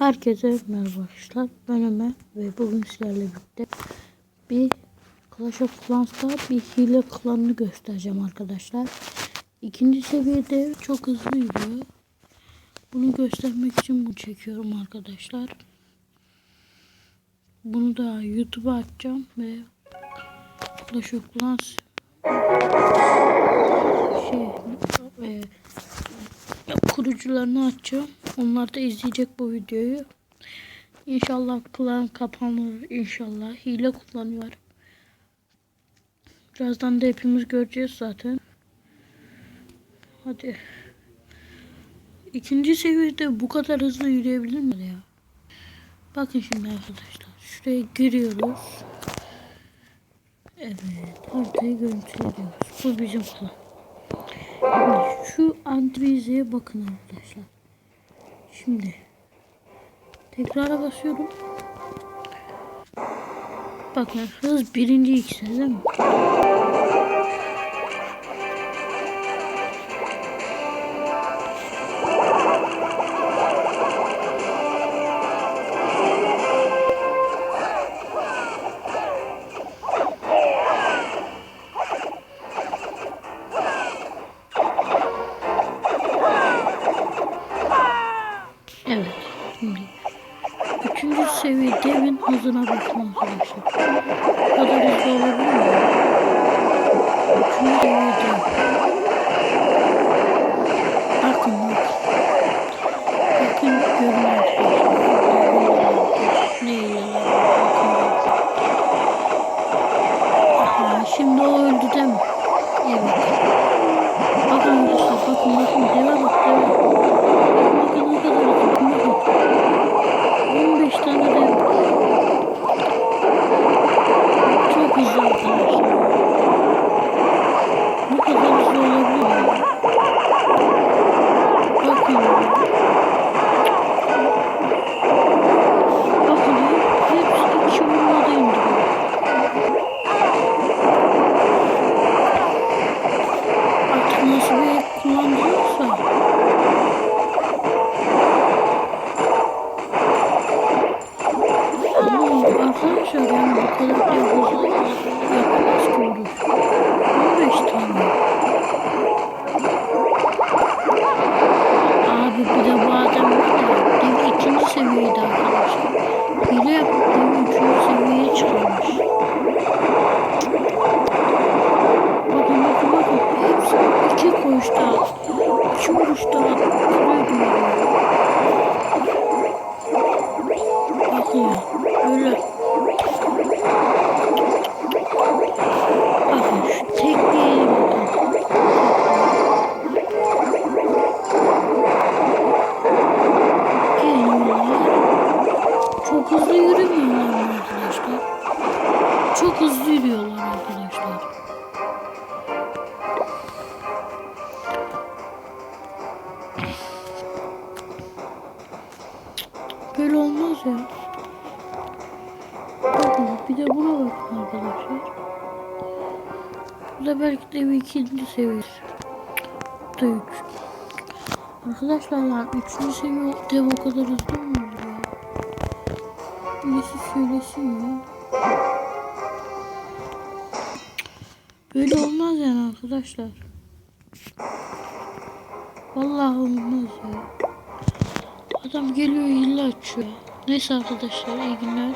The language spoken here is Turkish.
Herkese merhaba arkadaşlar. Ben Ömer ve bugün sizlerle birlikte bir Clash of Clans'ta bir hile klanını göstereceğim arkadaşlar. İkinci seviyede çok hızlı yürüyor. Bunu göstermek için bunu çekiyorum arkadaşlar. Bunu da YouTube'a atacağım ve Clash of Clans şey e, kurucularını açacağım. Onlar da izleyecek bu videoyu. İnşallah klan kapanır. İnşallah hile kullanıyor. Birazdan da hepimiz göreceğiz zaten. Hadi. İkinci seviyede bu kadar hızlı yürüyebilir mi ya? Bakın şimdi arkadaşlar. Şuraya giriyoruz. Evet. Haritayı görüntülüyoruz. Bu bizim klan. Şimdi şu antivizeye bakın arkadaşlar. Şimdi tekrara basıyorum. Bakın hız birinci ikisi değil mi? Üçüncü seviye devin hızına bakın arkadaşlar. Bu kadar hızlı olabilir mi? Üçüncü seviye dev. Seviyede arkadaşlar. Hile dev üçüncü seviyeye çıkarmış. Bakın bakın bakın. Hepsi iki koşta. iki vuruşta Çok hızlı yürümüyorlar arkadaşlar. Çok hızlı yürüyorlar arkadaşlar. Böyle olmaz ya. Bakın bir de buna bakın arkadaşlar. Bu da belki de bir ikinci seviyesi. Bu da. Arkadaşlar yani üçüncü seviye o kadar hızlı mı? Birisi söylesin ya. Böyle olmaz yani arkadaşlar. Vallahi olmaz ya. Adam geliyor illa açıyor. Neyse arkadaşlar iyi günler.